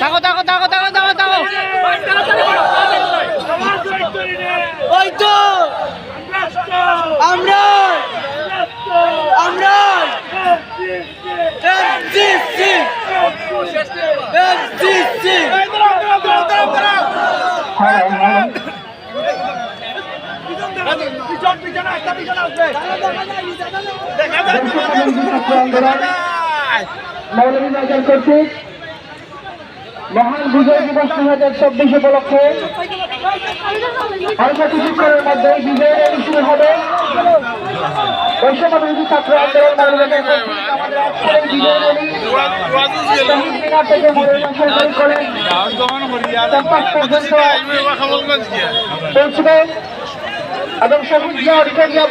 থাকো থাকো থাকো থাকো থাকো থাকো ওই তো আমরা আমরা এফসিসি এফসিসি মৌলভীবাজার কর্তৃক মহান বিজয় দিবস দুই হাজার চব্বিশ উপলক্ষে অল্প কিছুক্ষণের মধ্যে বিজয়ের র্যালি শুরু হবে। বৈষম্যবিরোধী ছাত্র আন্দোলন বিজয় পৌঁছবে। এবং শহীদ জিয়া অডিটোরিয়াম